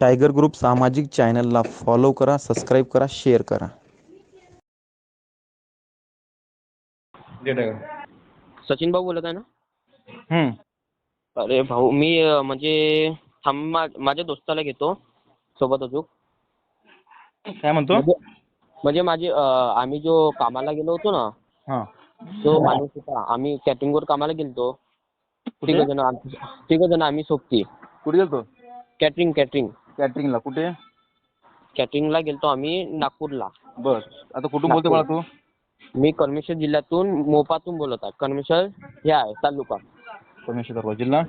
Tiger group सामाजिक चॅनलला follow करा सबस्क्राईब करा शेअर करा. सचिन भाऊ बोलत आहे ना? हम्म. अरे भाऊ मी अं, म्हणजे थांब मा माझ्या दोस्ताला घेतो सोबत अजून. काय म्हणतो? म्हणजे म्हणजे माझे अं, आम्ही जो कामाला गेलो होतो ना हा. तो माणूस होता. आम्ही कॅटरिंगवर कामाला गेलतो. तिघ जण तिघ जण आम्ही सोबती. कुठे गेलतो? कॅटरिंग कॅटरिंग कॅटरिंगला कुठे? कॅटरिंगला गेलतो आम्ही नागपूरला. बर. आता कुठून बोलते मला तू? मी करमेश्वर जिल्ह्यातून मोपातून बोलत आहे. करमेश्वर हे आहे तालुका. परमेश्वर दरबार जिल्हा?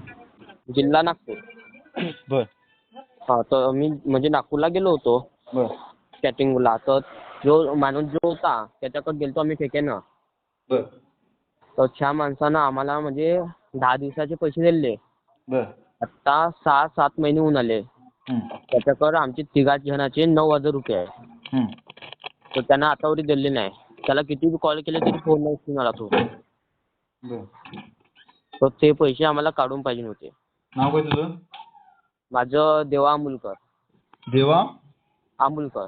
जिल्हा नागपूर. बर. हा तर मी म्हणजे नागपूरला गेलो होतो. बर. कॅटरिंगला तर जो माणूस जो होता त्याच्याकडे गेलतो आम्ही ठेक्यानं बर. तर त्या माणसानं आम्हाला म्हणजे दहा दिवसाचे पैसे दिले. बर. आत्ता सहा सात महिने होऊन आले. त्याच्याकडे आमचे तिघा जणाचे नऊ हजार रुपये आहे. तर त्यानं आतावरी दिले नाही. त्याला किती कॉल केले तरी फोन नाही आला तो. तर ते पैसे आम्हाला काढून पाहिजे होते. नाव काय तुझं? माझं देवा अमोलकर देवा? अमोलकर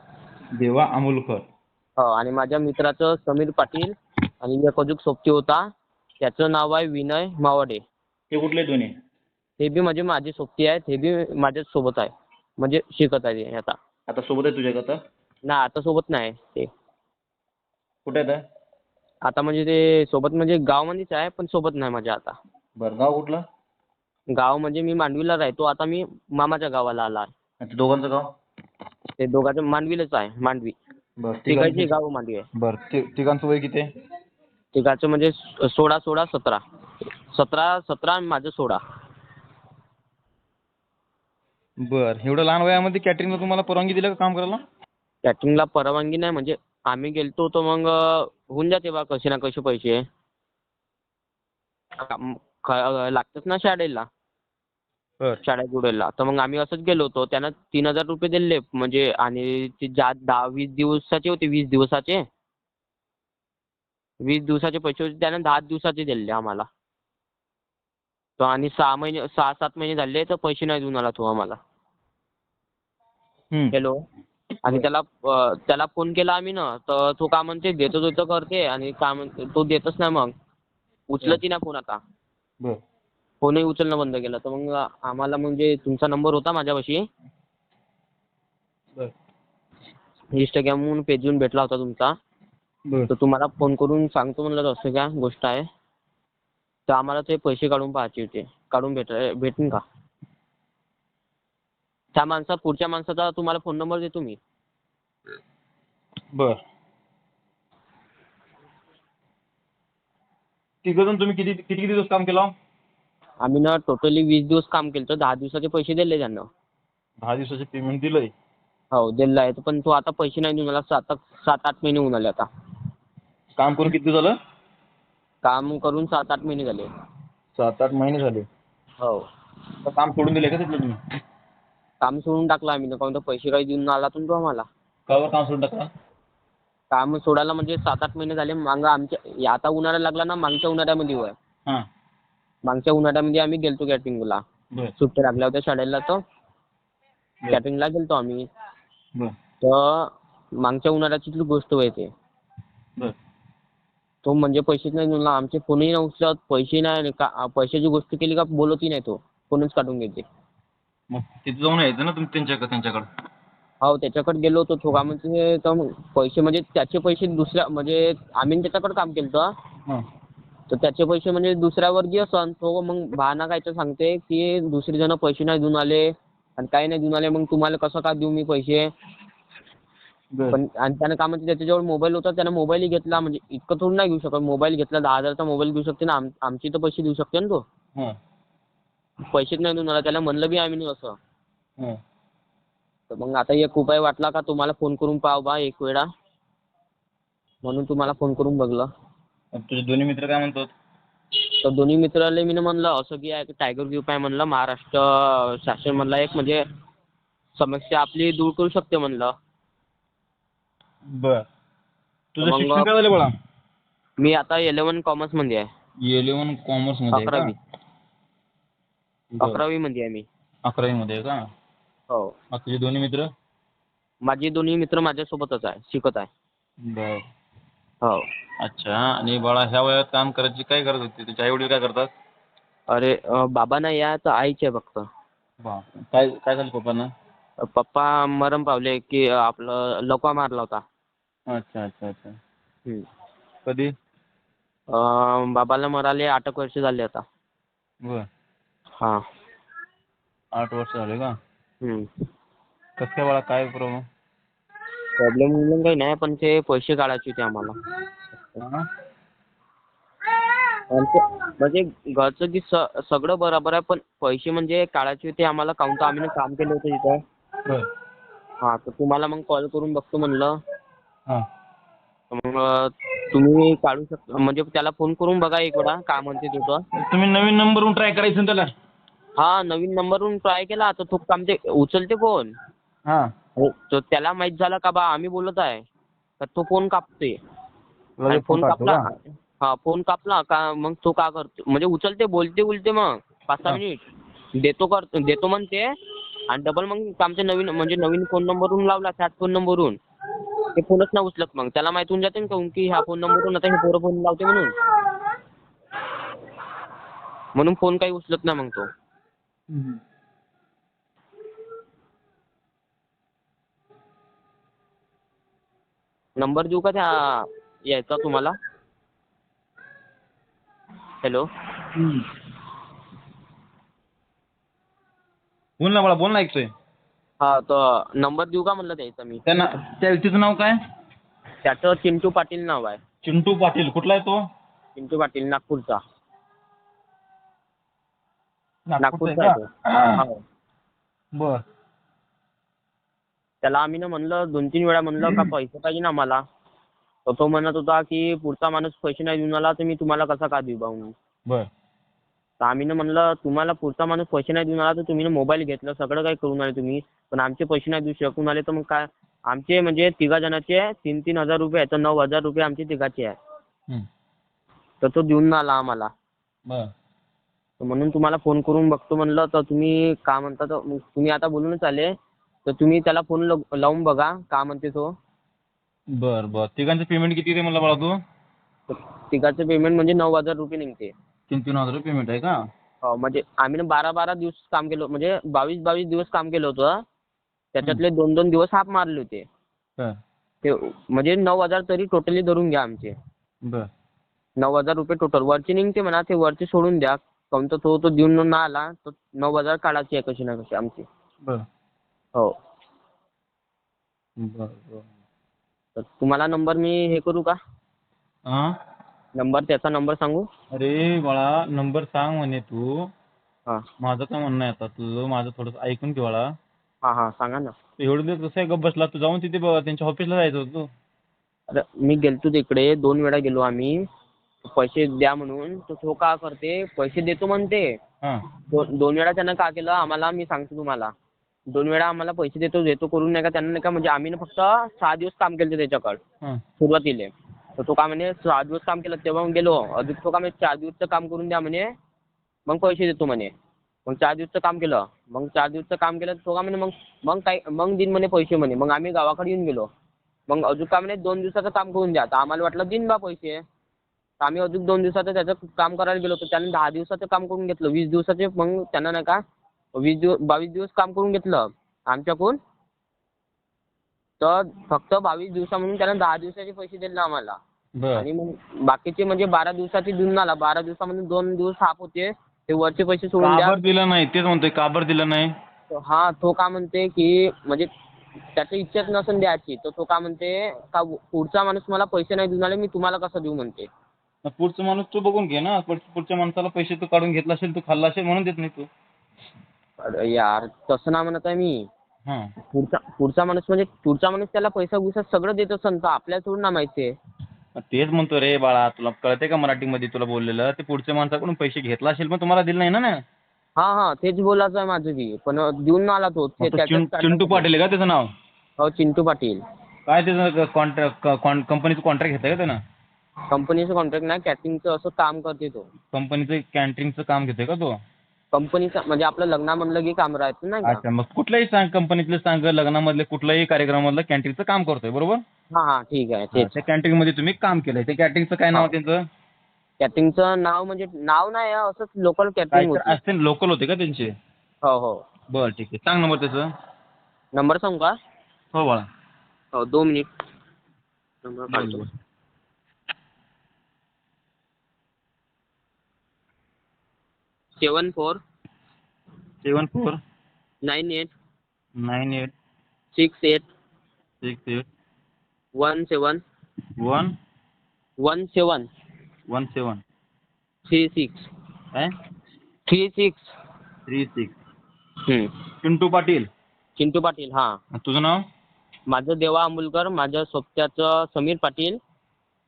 देवा अमोलकर हो आणि माझ्या मित्राचं समीर पाटील आणि एक अजून सोबती होता. त्याचं नाव आहे विनय मावाडे. ते कुठले दोन्ही? ते बी म्हणजे माझे सोबती आहेत हे बी माझ्याच सोबत आहे. म्हणजे शिकत आहे आता. आता सोबत आहे तुझ्या आता नाही आता सोबत नाही ते. कुठे आहे आता म्हणजे ते सोबत म्हणजे गावामध्येच आहे पण सोबत नाही माझ्या आता. बरं गाव कुठलं? गाव म्हणजे मी मांडवीला राहतो आता मी मामाच्या गावाला आला आहे. आणि ते दोघांचं गाव? ते दोघांचं मांडवीलाच आहे मांडवी. बरं तिघांचे तिघांचं? गाव मांडवी आहे. बरं ति- तिघांचं वय किती आहे? तिघांचं म्हणजे सोळा सोळा सतरा. सतरा सतरा आणि माझं सोळा. बरं. एवढं लहान वयामध्ये कॅटरिंगला तुम्हाला परवानगी दिली का काम करायला? कॅटरिंगला परवानगी नाही. म्हणजे आम्ही गेलतो तर मग होऊन जाते बा कसे ना कसे पैसे. काम- ख- लागतात ना शाळेला. बरं. उडायला तर मग आम्ही असंच गेलो होतो. त्यानं तीन हजार रुपये दिले. म्हणजे आणि ते दहा वीस दिवसाचे होते. वीस दिवसाचे. वीस दिवसाचे पैसे होते. त्यानं दहा दिवसाचे दिले आम्हाला. तर आणि सहा महिने सहा सात महिने झाले. तर पैसे नाही देऊन आला तो आम्हाला. हॅलो. आणि त्याला त्याला फोन केला आम्ही ना तर तो का म्हणते देतो देतो करते. आणि का म्हणते तो देतच नाही मग. उचलतही नाही फोन आता. फोनही उचलणं बंद केलं. तर मग आम्हाला म्हणजे तुमचा नंबर होता माझ्यापाशी. इंस्टाग्रामवरून पेजवरून भेटला होता तुमचा. तर तुम्हाला फोन करून सांगतो म्हणलं असं काय गोष्ट आहे. तर आम्हाला ते पैसे काढून पाहायचे होते. काढून भेट भेटेन का? त्या माणसा पुढच्या माणसाचा तुम्हाला फोन नंबर देतो मी. बर. तिघजण तुम्ही किती किती किती दिवस काम केलं? आम्ही ना टोटली वीस दिवस काम केलं तर दहा दिवसाचे पैसे दिले त्यांना. दहा दिवसाचे पेमेंट दिलंय? हो दिलं आहे. पण तो आता पैसे नाही देऊन आला सात सात आठ महिने होऊन आले आता. काम करून किती झालं? काम करून सात आठ महिने झाले. सात आठ महिने झाले. हो. तर काम सोडून दिले का तिथलं तुम्ही? काम सोडून टाकलं आम्ही. ना काहून तर पैसे काही देऊन आला तो आम्हाला. काम सोडून टाकलं? काम सोडायला म्हणजे सात आठ महिने झाले. मागं आमच्या आता उन्हाळा लागला ना मागच्या उन्हाळ्यामध्ये होय. हां. मागच्या उन्हाळ्यामध्ये आम्ही गेलतो कॅटरिंगला बर. सुट्ट्या लागल्या होत्या शाळेला तर कॅटरिंगला गेलतो आम्ही. बर. तर मागच्या उन्हाळ्याची गोष्ट होय ते. बर. तो म्हणजे पैसेच नाही देऊन आमचे फोनही नाही उचलत पैसे नाही का पैशाची गोष्ट केली का बोलतही नाही तो. फोनच काढून घेते मग तिथे जाऊन यायचं ना तुम्ही त्यांच्याकडे त्यांच्याकडे? हो त्याच्याकडे गेलो होतो तो का म्हणजे तर मग पैसे म्हणजे त्याचे पैसे दुसऱ्या म्हणजे आम्ही त्याच्याकडे काम केलं होतं हां. तर त्याचे पैसे म्हणजे दुसऱ्यावर जे असन तो मग बहाणा कायचं सांगते की दुसरी जण पैसे नाही देऊन आले आणि काही नाही देऊन आले मग तुम्हाला कसं का देऊ मी पैसे? बर. पण आणि त्यानं का म्हणते त्याच्याजवळ मोबाईल होता त्यानं मोबाईलही घेतला. म्हणजे इतकं थोडं नाही घेऊ शकत. मोबाईल घेतला दहा हजारचा मोबाईल घेऊ शकते ना. आम आमचे तर पैसे देऊ शकते ना तो. हां. पैसेच नाही देऊन त्याला म्हणलं बी आम्ही असं. तर मग आता एक उपाय वाटला का तुम्हाला फोन करून पाहा बा एक वेळा? म्हणून तुम्हाला फोन करून बघलं. तुझे दोन्ही मित्र काय म्हणतात? तर दोन्ही मित्राला मी म्हणलं असं की आहे टायगर ग्रुप आहे म्हणलं महाराष्ट्र शासनमधला एक म्हणजे समस्या आपली दूर करू शकते म्हणलं. बर. तुझं शिक्षण काय झालं बाळा? मी आता इलेव्हन कॉमर्समध्ये आहे. इलेव्हन कॉमर्समध्ये का? अकरावी. अकरावीमध्ये आहे मी. अकरावी मध्ये आहे का? हो. मग तुझे दोन्ही मित्र? माझे दोन्ही मित्र माझ्यासोबतच आहे शिकत आहे. बर. हो. अच्छा आणि बाळा ह्या वयात काम करायची काय गरज होती? तुझे आई वडील काय करतात? अरे अं, बाबा नाही आहे तर आईच आहे फक्त. बा काय काय झालं पप्पांना? पप्पा मरण पावले की आपलं लकवा मारला होता. अच्छा अच्छा अच्छा. हम्म. कधी? अं, बाबाला मराले आठ एक वर्ष झाले आता. बर. हां. आठ वर्ष झाले का? हम्म. कसं काय बाळा काय प्रॉब्लेम प्रॉब्लेम बिब्लेम काही नाही पण ते पैसे काढायचे होते आम्हाला. म्हणजे घरचं की सगळं बरोबर आहे पण पैसे म्हणजे काढायचे होते आम्हाला. काउंट तर आम्ही काम केलं होतं तिथं. हां तर तुम्हाला मग कॉल करून बघतो म्हणलं. हां. मग तुम्ही काढू शकता म्हणजे त्याला फोन करून बघा एक वेळा काय म्हणते तुझं तुम्ही नवीन नंबरवरून ट्राय करायचं त्याला? हा नवीन नंबरवरून ट्राय केला तर तो काम ते उचलते फोन हां. तर त्याला माहीत झालं का बा आम्ही बोलत आहे. तर तो फोन कापते आणि फोन कापला? हा फोन कापला का मग तो का करतो? म्हणजे उचलते बोलते बोलते मग. पाच सहा. मिनिट देतो कर देतो म्हणते. आणि डबल मग आमच्या नवीन म्हणजे नवीन फोन नंबरवरून लावला त्याच फोन नंबरवरून ते फोनच नाही उचलत मग. त्याला माहिती होऊन जाते ना की ह्या फोन नंबरवरून आता हे पोरं फोन लावते म्हणून. म्हणून फोन काही उचलत नाही मग तो. नंबर देऊ का त्या यायचा तुम्हाला? हॅलो बोल ना बाळा बोल ना ऐकतोय. हा तर नंबर देऊ का म्हणलं द्यायचा मी? त्या त्या व्यक्तीचं नाव काय? त्याचं चिंटू पाटील नाव आहे. चिंटू पाटील कुठला आहे तो? चिंटू पाटील नागपूरचा. नागपूरचा आहे? तो. हो. बर. त्याला आम्ही ना म्हणलं दोन तीन वेळा म्हणलं का पैसे पाहिजे ना आम्हाला? तर तो म्हणत होता की पुढचा माणूस पैसे नाही देऊन आला तर मी तुम्हाला कसा का देऊ बा म्हणून बर. तर आम्ही ना म्हणलं तुम्हाला पुढचा माणूस पैसे नाही देऊन आला तर तुम्ही ना मोबाईल घेतलं सगळं काही करून आले तुम्ही. पण आमचे पैसे नाही देऊ शकून आले तर मग काय? आमचे म्हणजे तिघा जणाचे तीन तीन हजार रुपये आहे तर नऊ हजार रुपये आमचे तिघाचे आहे हम्म. तर तो देऊन नाही आला आम्हाला. बर. म्हणून तुम्हाला फोन करून बघतो म्हणलं तर तुम्ही का म्हणता तर तुम्ही आता बोलूनच आले. तर तुम्ही त्याला फोन लाव- लावून बघा का म्हणते तो. बर बर. तिघांचं पेमेंट किती आहे मला बाळा तू? तिघाचं पेमेंट म्हणजे नऊ हजार रुपये निघते. तीन तीन हजार पेमेंट आहे का? हो म्हणजे आम्ही ना बारा बारा दिवस काम केलं म्हणजे बावीस बावीस दिवस काम केलं होतं. त्याच्यातले दोन दोन दिवस हाफ मारले होते. बर. ते म्हणजे नऊ हजार तरी टोटली धरून घ्या आमचे. बर. नऊ हजार रुपये टोटल वरचे निघते म्हणा ते वरचे सोडून द्या. तर तो तो देऊन ना आला तर नऊ हजार काढायचे आहे कशी ना कशी आमची. बर. हो. बर बर. तर तुम्हाला नंबर मी हे करू का? हां नंबर त्याचा नंबर सांगू? अरे बाळा नंबर सांग म्हणे तू. हां. माझं काय म्हणणं आहे आता? तुझं माझं थोडंसं ऐकून घे बाळा. हां हां सांगा ना. एवढं दिवस कसं आहे गप्प बसला? तू जाऊन तिथे ब- त्यांच्या ऑफिसला जायचं होतं. अरे मी गेलतो तिकडे दोन वेळा गेलो आम्ही. पैसे द्या म्हणून तर तो का करते? पैसे देतो म्हणते. दोन दोन वेळा त्यानं का केलं? आम्हाला मी सांगतो तुम्हाला. दोन वेळा आम्हाला पैसे देतो देतो करून नाही का त्यांना नाही का म्हणजे आम्ही ना फक्त सहा दिवस काम केलं त्याच्याकडं. सुरुवातीला. तर तो का म्हणे सहा दिवस काम केलं तेव्हा मग गेलो. अजून तो का म्हणे चार दिवसचं काम करून द्या म्हणे मग पैसे देतो म्हणे. मग चार दिवसचं काम केलं. मग चार दिवसचं काम केलं तो का म्हणे मग मग काय मग दिन म्हणे पैसे म्हणे. मग आम्ही गावाकडे येऊन गेलो. मग अजून का म्हणे दोन दिवसाचं काम करून द्या. तर आम्हाला वाटलं दिन बा पैसे. आम्ही अजून दोन दिवसाचं त्याचं काम करायला गेलो तर त्याने दहा दिवसाचं काम करून घेतलं. वीस दिवसाचे मग त्यानं नाही का वीस दिवस बावीस दिवस काम करून घेतलं आमच्याकडून. तर फक्त बावीस दिवसा म्हणून त्यानं दहा दिवसाचे पैसे दिले आम्हाला. आणि मग बाकीचे म्हणजे बारा दिवसाचे देऊन आला. बारा दिवसामध्ये दोन दिवस हाफ होते. ते वरचे पैसे सोडून द्या. काबर दिलं नाही? तेच म्हणतोय काबर दिलं नाही? हा तो का म्हणते की म्हणजे त्याची इच्छाच नसून द्यायची. तर तो का म्हणते का पुढचा माणूस मला पैसे नाही देऊन आले मी तुम्हाला कसं देऊ? म्हणते. पुढचा माणूस तू बघून घे ना. पुढ- पुढच्या माणसाला पैसे तू काढून घेतला असेल तू खाल्ला असेल म्हणून देत नाही तू. अरे यार तसं ना म्हणत आहे मी. हां. पुढचा पुढचा माणूस म्हणजे पुढचा माणूस त्याला पैसा गुसा सगळं देत असन तर आपल्याला थोडं ना माहिती आहे. तेच म्हणतो रे बाळा तुला कळते का मराठीमध्ये तुला बोललेलं? ते पुढच्या माणसाकडून पैसे घेतला असेल पण तुम्हाला दिलं नाही ना ना हा हा. तेच बोलायचं आहे माझं बी. पण देऊन आला तो. चिंटू पाटील आहे का त्याचं नाव? हो चिंटू पाटील. काय त्याचं कॉन्ट्रॅक्ट कंपनीचं कॉन्ट्रॅक्ट घेतलं का त्यानं? कंपनीचं कॉन्ट्रॅक्ट नाही कॅटरिंगचं असं काम करते तो. कंपनीचं कॅन्टरिंगचं काम घेतोय का तो? कंपनीचं म्हणजे आपलं लग्नामधलं की काम राहतं नाही का? अच्छा मग कुठल्याही सांग कंपनीतले सांग लग्नामधले कुठल्याही कार्यक्रमामधलं कॅन्टीनचं काम करतोय बरोबर? हां हां ठीक आहे तेच. त्या कॅन्टीनमध्ये तुम्ही काम केलंय. त्या कॅन्टीनचं काय नाव आहे त्यांचं? कॅटरिंगचं नाव म्हणजे नाव नाही आहे, असंच लोकल काय कॅटरिंग होती. असते लोकल होते का त्यांचे? हो हो. बरं ठीक आहे. सांग नंबर त्याचं. नंबर सांगू का? हो बाळा हो दोन मिनिट. नंबर काढतो. Seven four seven four nine eight nine eight six eight six eight one seven one one seven one seven three six काय? Three six three six Pintu Patil. Chintu Patil हां. तुझं नाव? माझं देवा आंबुलकर माझ्या सोबत्याचं समीर पाटील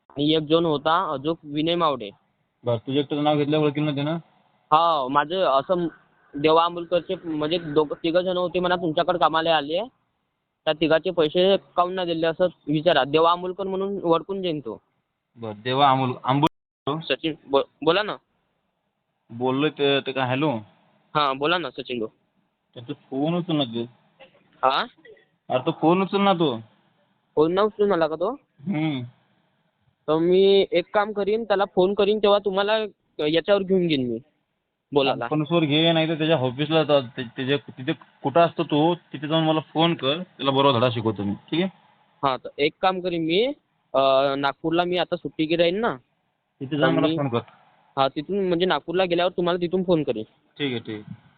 आणि एक जण होता अजून विनय मावडे. बरं तुझ्या एकट्याचं नाव घेतलं ओळखील ना? त्यानं हा माझं असं देवा आंबुलकरचे म्हणजे दोघं तिघं जण होते म्हणा तुमच्याकडे कामाला आले त्या तिघाचे पैसे काऊन नाही दिले? असं विचारा. देवा आंबुलकर म्हणून ओळखून जाईन तो. बरं देवा अमोल आंबोल सचिन बो बोला ना. बोललोय ते ते काय हॅलो? हां बोला ना सचिन भाऊ. त्याचं फोन उचल ना तू हां? अरे तो फोन उचल ना तो. फोन न उचलून आला का तो? हम्म. तर मी एक काम करीन त्याला फोन करीन तेव्हा तुम्हाला याच्यावर घेऊन घेईन मी. बोलायला कॉन्फरन्सवर घे नाही तर त्याच्या ऑफिसला जा. ते- त्याच्या तिथे कुठं असतो तो तिथे जाऊन मला फोन कर. त्याला बरोबर धडा शिकवतो मी. ठीक आहे? हां तर एक काम करीन मी. अं, नागपूरला मी आता सुट्टी राहीन ना. तिथे जाऊन मला आणि- फोन कर. हा तिथून म्हणजे नागपूरला गेल्यावर तुम्हाला तिथून फोन करेन. ठीक आहे ठीक आहे.